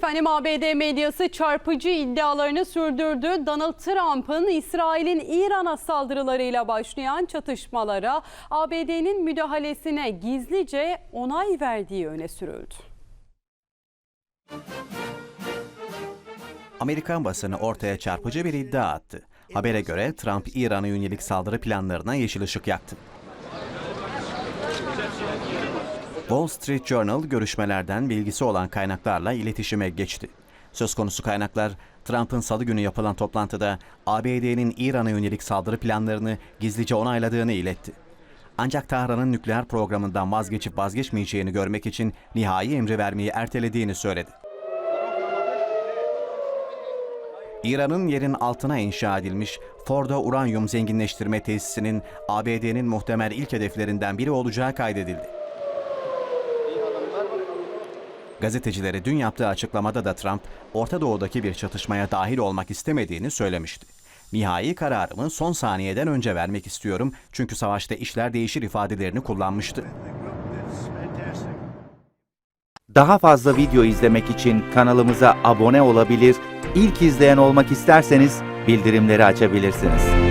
Efendim ABD medyası çarpıcı iddialarını sürdürdü. Donald Trump'ın İsrail'in İran'a saldırılarıyla başlayan çatışmalara ABD'nin müdahalesine gizlice onay verdiği öne sürüldü. Amerikan basını ortaya çarpıcı bir iddia attı. Habere göre Trump İran'a yönelik saldırı planlarına yeşil ışık yaktı. Wall Street Journal görüşmelerden bilgisi olan kaynaklarla iletişime geçti. Söz konusu kaynaklar Trump'ın salı günü yapılan toplantıda ABD'nin İran'a yönelik saldırı planlarını gizlice onayladığını iletti. Ancak Tahran'ın nükleer programından vazgeçip vazgeçmeyeceğini görmek için nihai emri vermeyi ertelediğini söyledi. İran'ın yerin altına inşa edilmiş Fordo uranyum zenginleştirme tesisinin ABD'nin muhtemel ilk hedeflerinden biri olacağı kaydedildi. Gazetecilere dün yaptığı açıklamada da Trump, Orta Doğu'daki bir çatışmaya dahil olmak istemediğini söylemişti. Nihai kararımı son saniyeden önce vermek istiyorum çünkü savaşta işler değişir ifadelerini kullanmıştı. Daha fazla video izlemek için kanalımıza abone olabilir, ilk izleyen olmak isterseniz bildirimleri açabilirsiniz.